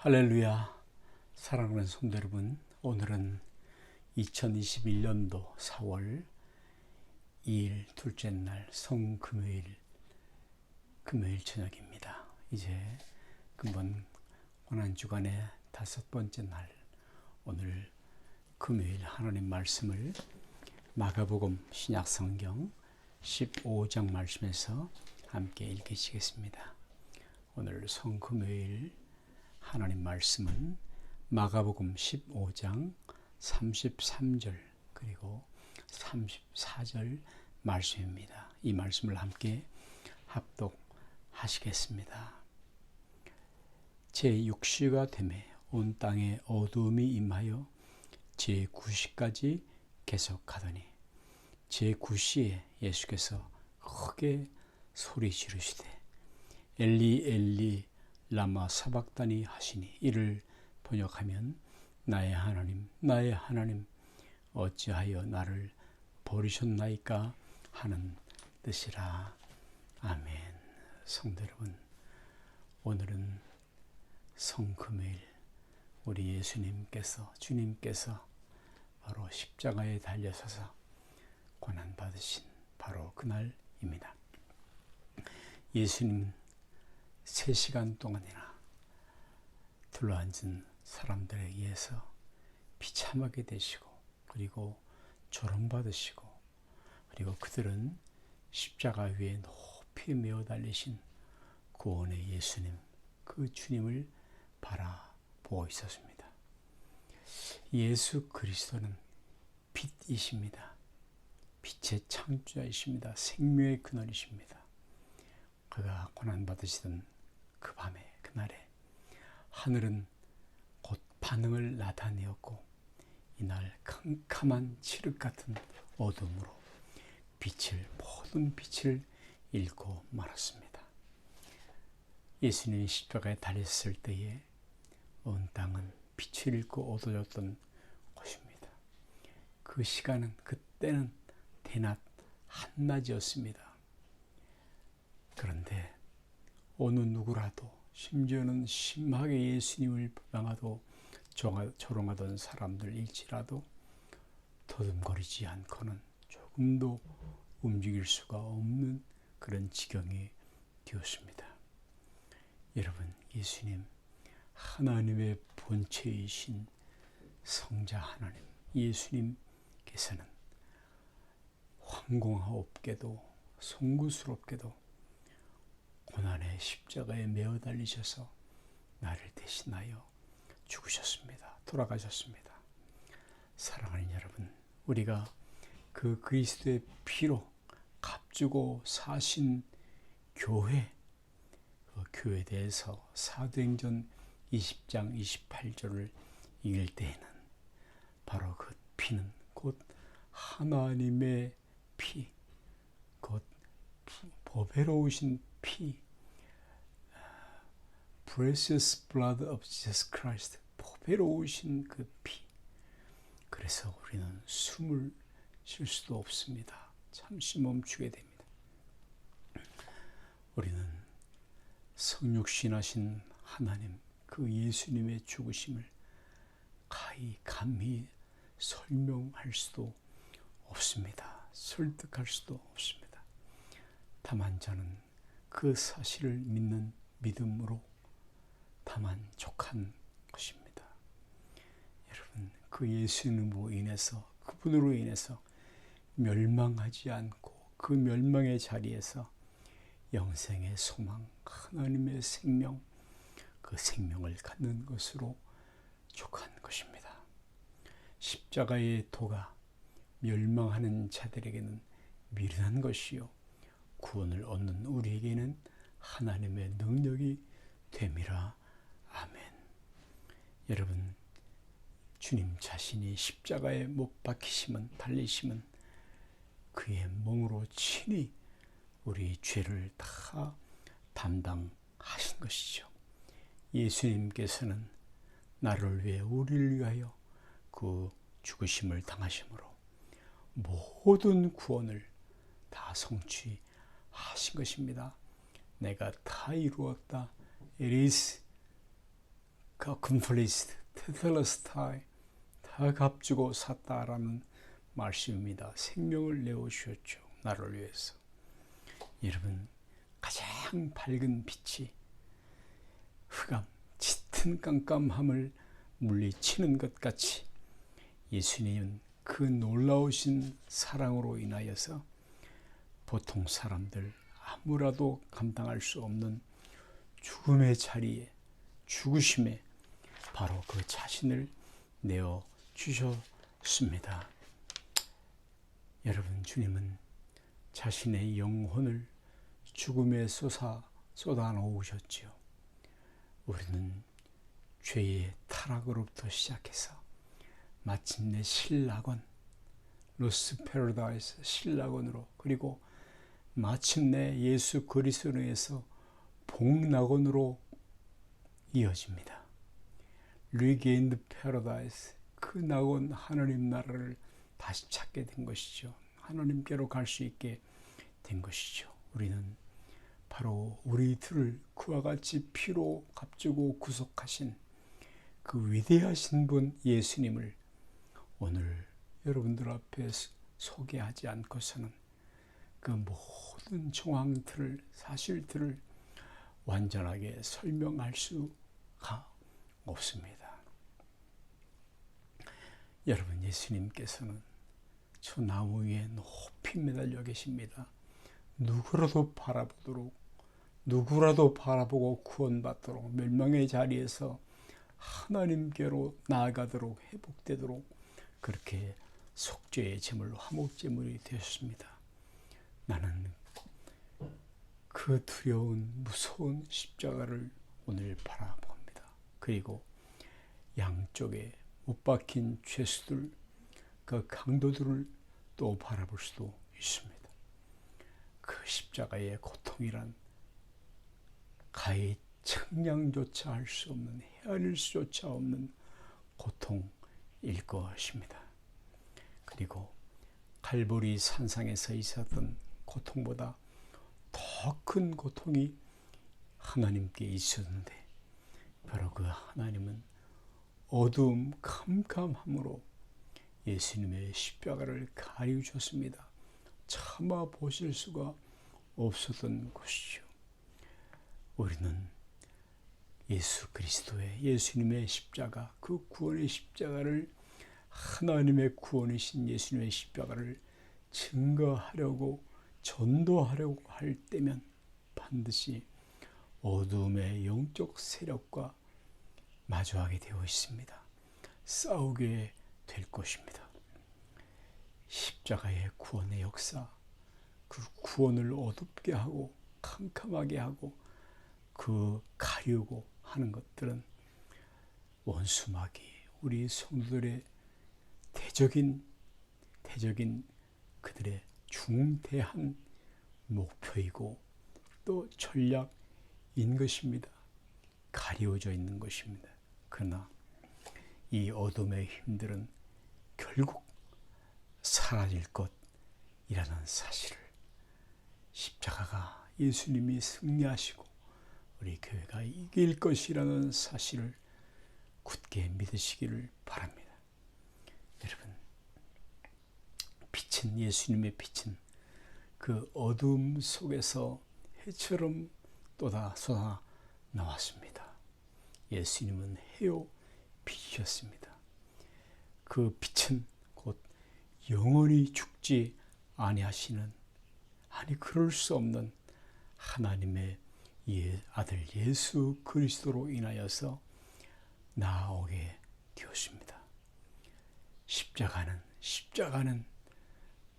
할렐루야. 사랑하는 성도 여러분, 오늘은 2021년도 4월 2일 둘째 날 성금요일 금요일 저녁입니다. 이제 금번 고난 주간의 다섯 번째 날 오늘 금요일 하나님 말씀을 마가복음 신약 성경 15장 말씀에서 함께 읽으시겠습니다. 오늘 성금요일 하나님 말씀은 마가복음 15장 33절 그리고 34절 말씀입니다. 이 말씀을 함께 합독하시겠습니다. 제 6시가 되매 온 땅에 어두움이 임하여 제 9시까지 계속하더니 제 9시에 예수께서 크게 소리 지르시되 엘리 엘리 라마 사박다니 하시니 이를 번역하면 나의 하나님 나의 하나님 어찌하여 나를 버리셨나이까 하는 뜻이라. 아멘. 성도 여러분 오늘은 성금요일 우리 예수님께서 주님께서 바로 십자가에 달려서서 고난 받으신 바로 그날입니다. 예수님 3시간 동안이나 둘러앉은 사람들에 의해서 비참하게 되시고 그리고 조롱받으시고 그리고 그들은 십자가 위에 높이 메어 달리신 구원의 예수님 그 주님을 바라보고 있었습니다. 예수 그리스도는 빛이십니다. 빛의 창조자이십니다. 생명의 근원이십니다. 그가 고난받으시던 그 밤에 그날에 하늘은 곧 반응을 나타내었고 이날 캄캄한 칠흑 같은 어둠으로 빛을 모든 빛을 잃고 말았습니다. 예수님이 십자가에 달렸을 때에 온 땅은 빛을 잃고 어두워졌던 곳입니다. 그 시간은 그때는 대낮 한낮이었습니다. 그런데 어느 누구라도 심지어는 심하게 예수님을 부당하도 조롱하던 사람들일지라도 더듬거리지 않고는 조금도 움직일 수가 없는 그런 지경이 되었습니다. 여러분, 예수님, 하나님의 본체이신 성자 하나님, 예수님께서는 황공하옵게도 송구스럽게도 고난의 십자가에 메어 달리셔서 나를 대신하여 죽으셨습니다. 돌아가셨습니다. 사랑하는 여러분, 우리가 그 그리스도의 피로 값주고 사신 교회, 그 교회에 대해서 사도행전 20장 28절을 읽을 때에는 바로 그 피는 곧 하나님의 피, 곧 보배로우신 피, precious blood of Jesus Christ, 보배로우신 그 피. 그래서 우리는 숨을 쉴 수도 없습니다. 잠시 멈추게 됩니다. 우리는 성육신하신 하나님, 그 예수님의 죽으심을 가히 감히 설명할 수도 없습니다. 설득할 수도 없습니다. 다만 저는 그 사실을 믿는 믿음으로 다만족한 것입니다. 여러분, 그 예수님으로 인해서, 그분으로 인해서 멸망하지 않고 그 멸망의 자리에서 영생의 소망, 하나님의 생명, 그 생명을 갖는 것으로 족한 것입니다. 십자가의 도가 멸망하는 자들에게는 미련한 것이요. 구원을 얻는 우리에게는 하나님의 능력이 됨이라. 아멘. 여러분, 주님 자신이 십자가에 못 박히심은 달리심은 그의 몸으로 친히 우리 죄를 다 담당하신 것이죠. 예수님께서는 나를 위해 우리를 위하여 그 죽으심을 당하심으로 모든 구원을 다 성취 하신 것입니다. 내가 다 이루었다. It is 가쿤플리스트, 테텔러스타이 다 값주고 샀다라는 말씀입니다. 생명을 내어주셨죠. 나를 위해서. 여러분 가장 밝은 빛이 흑암, 짙은 깜깜함을 물리치는 것 같이 예수님은 그 놀라우신 사랑으로 인하여서 보통 사람들 아무라도 감당할 수 없는 죽음의 자리에 죽으심에 바로 그 자신을 내어 주셨습니다. 여러분 주님은 자신의 영혼을 죽음에 쏟아 쏟아 놓으셨지요. 우리는 죄의 타락으로부터 시작해서 마침내 신락원 로스 패러다이스 신락원으로 그리고 마침내 예수 그리스도에서 복락원으로 이어집니다. 리게인 드 패러다이스 그 낙원 하나님 나라를 다시 찾게 된 것이죠. 하나님께로 갈 수 있게 된 것이죠. 우리는 바로 우리들을 그와 같이 피로 값주고 구속하신 그 위대하신 분 예수님을 오늘 여러분들 앞에 소개하지 않고서는 그 모든 정황들을 사실들을 완전하게 설명할 수가 없습니다. 여러분 예수님께서는 저 나무 위에 높이 매달려 계십니다. 누구라도 바라보도록 누구라도 바라보고 구원받도록 멸망의 자리에서 하나님께로 나아가도록 회복되도록 그렇게 속죄의 제물 화목제물이 되었습니다. 나는 그 두려운 무서운 십자가를 오늘 바라봅니다. 그리고 양쪽에 못 박힌 죄수들 그 강도들을 또 바라볼 수도 있습니다. 그 십자가의 고통이란 가히 측량조차 할 수 없는 헤아릴 수조차 없는 고통일 것입니다. 그리고 갈보리 산상에서 있었던 고통보다 더 큰 고통이 하나님께 있었는데 바로 그 하나님은 어두움 캄캄함으로 예수님의 십자가를 가리우셨습니다. 참아 보실 수가 없었던 것이죠. 우리는 예수 그리스도의 예수님의 십자가 그 구원의 십자가를 하나님의 구원이신 예수님의 십자가를 증거하려고 전도하려고 할 때면 반드시 어둠의 영적 세력과 마주하게 되어 있습니다. 싸우게 될 것입니다. 십자가의 구원의 역사, 그 구원을 어둡게 하고 캄캄하게 하고 그 가리우고 하는 것들은 원수막이 우리 성도들의 대적인 대적인 그들의 중대한 목표이고 또 전략인 것입니다. 가리워져 있는 것입니다. 그러나 이 어둠의 힘들은 결국 사라질 것이라는 사실을 십자가가 예수님이 승리하시고 우리 교회가 이길 것이라는 사실을 굳게 믿으시기를 바랍니다. 여러분, 빛은 예수님의 빛은 그 어둠 속에서 해처럼 또다 쏟아 나왔습니다. 예수님은 해요 빛이셨습니다. 그 빛은 곧 영원히 죽지 아니하시는 아니 그럴 수 없는 하나님의 예, 아들 예수 그리스도로 인하여서 나오게 되었습니다. 십자가는 십자가는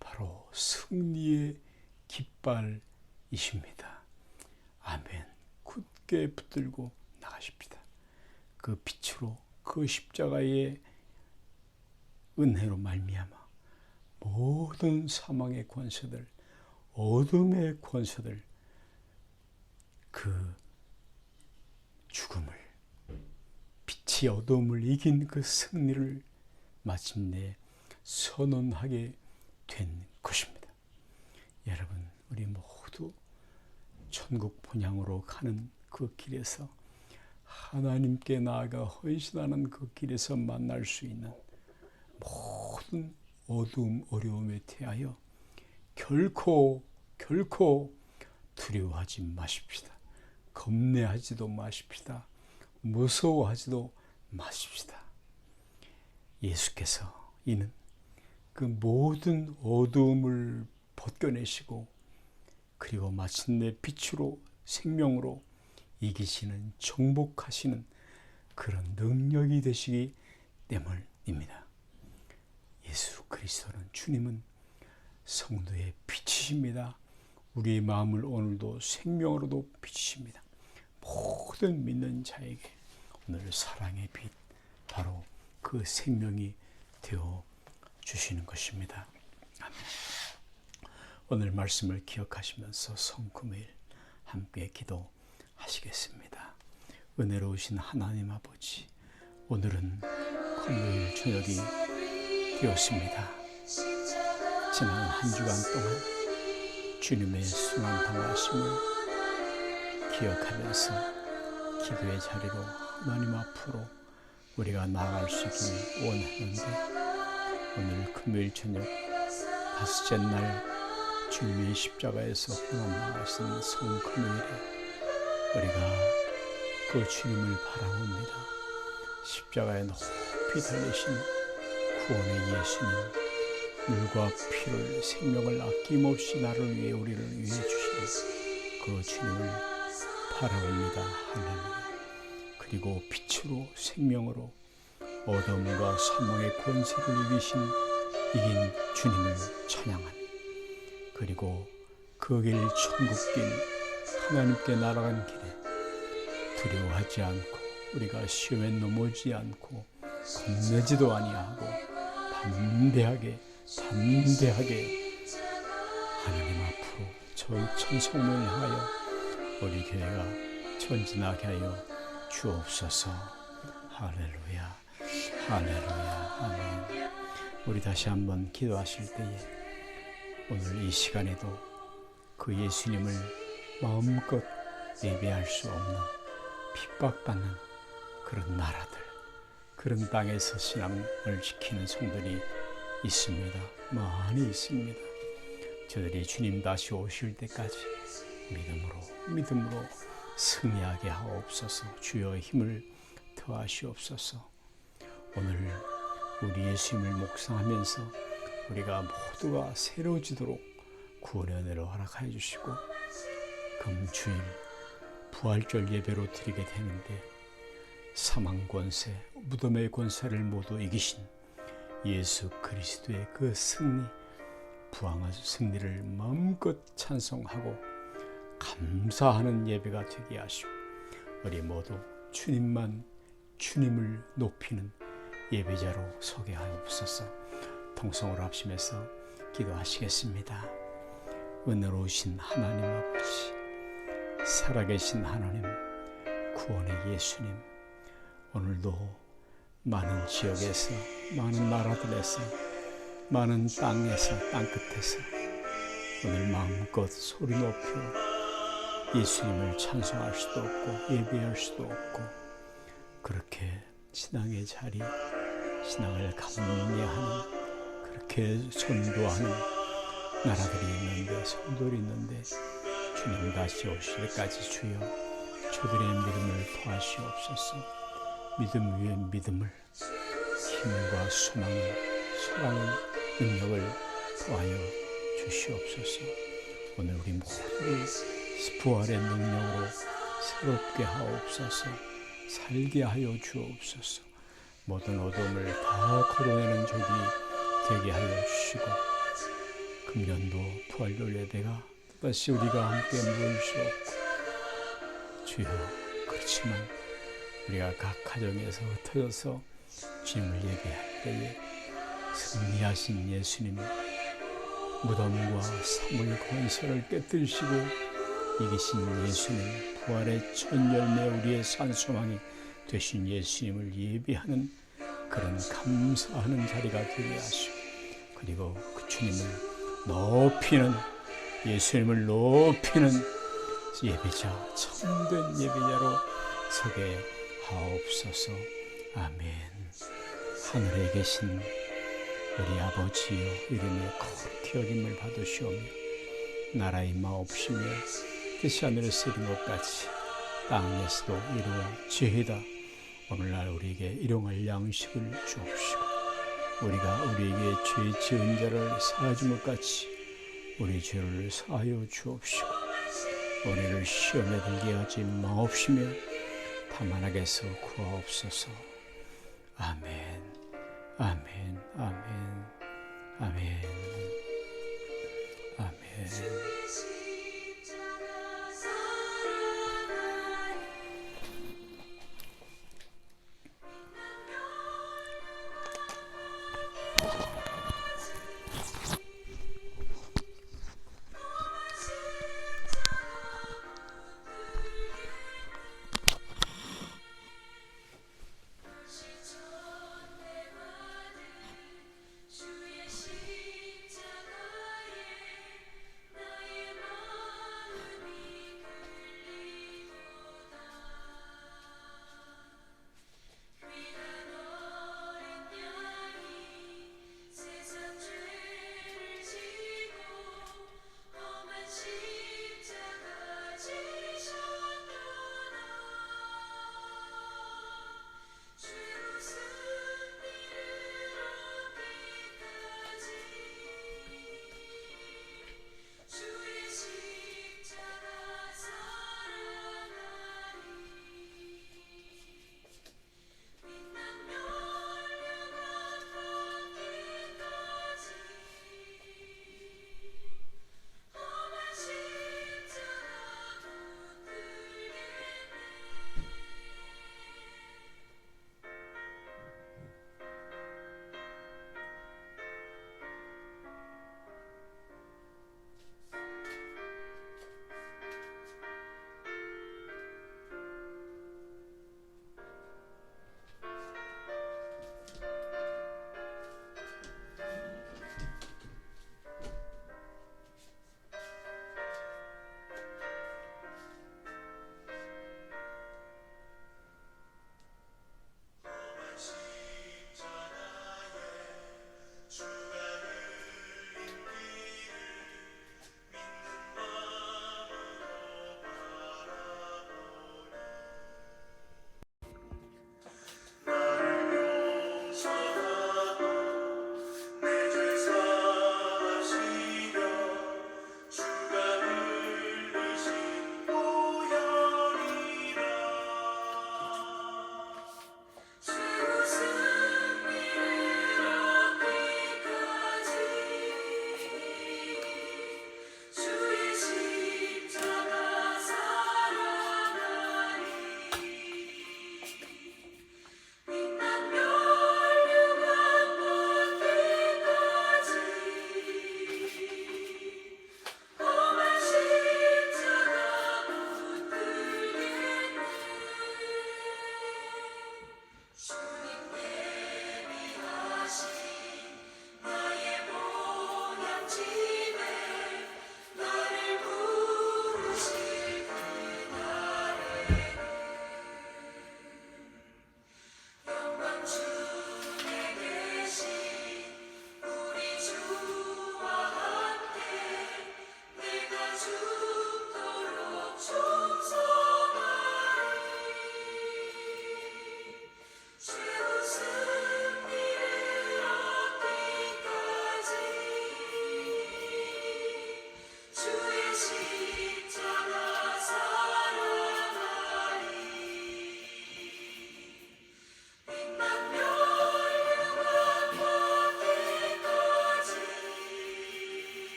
바로 승리의 깃발이십니다. 아멘. 굳게 붙들고 나가십니다. 그 빛으로 그 십자가의 은혜로 말미암아 모든 사망의 권세들, 어둠의 권세들, 그 죽음을 빛이 어둠을 이긴 그 승리를 마침내 선언하게 된 것입니다. 여러분, 우리 모두 천국 본향으로 가는 그 길에서 하나님께 나아가 헌신하는 그 길에서 만날 수 있는 모든 어두움 어려움에 대하여 결코 결코 두려워하지 마십시다. 겁내하지도 마십시다. 무서워하지도 마십시다. 예수께서 이는 그 모든 어두움을 벗겨내시고 그리고 마침내 빛으로 생명으로 이기시는 정복하시는 그런 능력이 되시기 때문입니다. 예수 그리스도는 주님은 성도의 빛이십니다. 우리의 마음을 오늘도 생명으로도 비치십니다. 모든 믿는 자에게 오늘 사랑의 빛 바로 그 생명이 되어 주시는 것입니다. 아멘. 오늘 말씀을 기억하시면서 성금일 함께 기도하시겠습니다. 은혜로우신 하나님 아버지, 오늘은 금요일 저녁이 되었습니다. 지난 한 주간 동안 주님의 순환 당하심을 기억하면서 기도의 자리로 하나님 앞으로 우리가 나아갈 수 있길 원하는데 오늘 금요일 저녁 다섯째 날 주님의 십자가에서 고난당하신 성금요일에 우리가 그 주님을 바라봅니다. 십자가에 높이 달리신 구원의 예수님 물과 피를 생명을 아낌없이 나를 위해 우리를 위해 주신 그 주님을 바라봅니다. 할렐루야. 그리고 빛으로 생명으로 어둠과 사망의 권세를 이기신 이긴 주님을 찬양하니 그리고 그 길 천국길 하나님께 날아간 길에 두려워하지 않고 우리가 시험에 넘어지 않고 겁내지도 아니하고 담대하게 담대하게 하나님 앞으로 저 천성을 향하여 우리 교회가 전진하게 하여 주옵소서. 할렐루야 할렐루야 아멘 우리 다시 한번 기도하실 때에 오늘 이 시간에도 그 예수님을 마음껏 예배할 수 없는 핍박받는 그런 나라들 그런 땅에서 신앙을 지키는 성들이 있습니다. 많이 있습니다. 저들이 주님 다시 오실 때까지 믿음으로 믿음으로 승리하게 하옵소서 주여 힘을 더하시옵소서 오늘 우리 예수님을 묵상하면서 우리가 모두가 새로워지도록 구원의 은혜로 허락하여 주시고 금주일 부활절 예배로 드리게 되는데 사망 권세, 무덤의 권세를 모두 이기신 예수 그리스도의 그 승리, 부항한 승리를 마음껏 찬송하고 감사하는 예배가 되게 하시고 우리 모두 주님만 주님을 높이는 예배자로 서게 하옵소서. 통성으로 합심해서 기도하시겠습니다. 은혜로우신 하나님 아버지, 살아계신 하나님, 구원의 예수님, 오늘도 많은 지역에서, 많은 나라들에서, 많은 땅에서, 땅끝에서 오늘 마음껏 소리 높여 예수님을 찬송할 수도 없고 예배할 수도 없고 그렇게 신앙의 자리, 신앙을 감리하는 그렇게 전도하는 나라들이 있는데 성도들이 있는데 주님 다시 오실 때까지 주여 저들의 믿음을 도하시옵소서. 믿음 위에 믿음을 힘과 소망을 사랑을 능력을 도하여 주시옵소서. 오늘 우리 모두를 부활의 능력으로 새롭게 하옵소서. 살게 하여 주옵소서 모든 어둠을 다 걸어내는 적이 되게 하여 주시고 금년도 부활절 예배가 또다시 우리가 함께 없고 주여 그렇지만 우리가 각 가정에서 흩어져서 주님을 예배할 때에 승리하신 예수님 무덤과 사물 권세를 깨뜨리시고 이기신 예수님 부활의 첫 열매 우리의 산소망이 되신 예수님을 예배하는 그런 감사하는 자리가 되게 하시고 그리고 그 주님을 높이는 예수님을 높이는 예배자 참된 예배자로 서게 하옵소서. 아멘. 하늘에 계신 우리 아버지여 이름이 거룩히 여김을 받으시오며 나라의 마옵시며 뜻이 하늘에서 이룬 것 같이 땅에서도 이루어지이다. 오늘날 우리에게 일용할 양식을 주옵시고 우리가 우리에게 죄 지은 자를 사하준 것 같이 우리 죄를 사하여 주옵시고 우리를 시험에 들게 하지 마옵시며 다만 악에서 구하옵소서. 아멘 아멘 아멘 아멘 아멘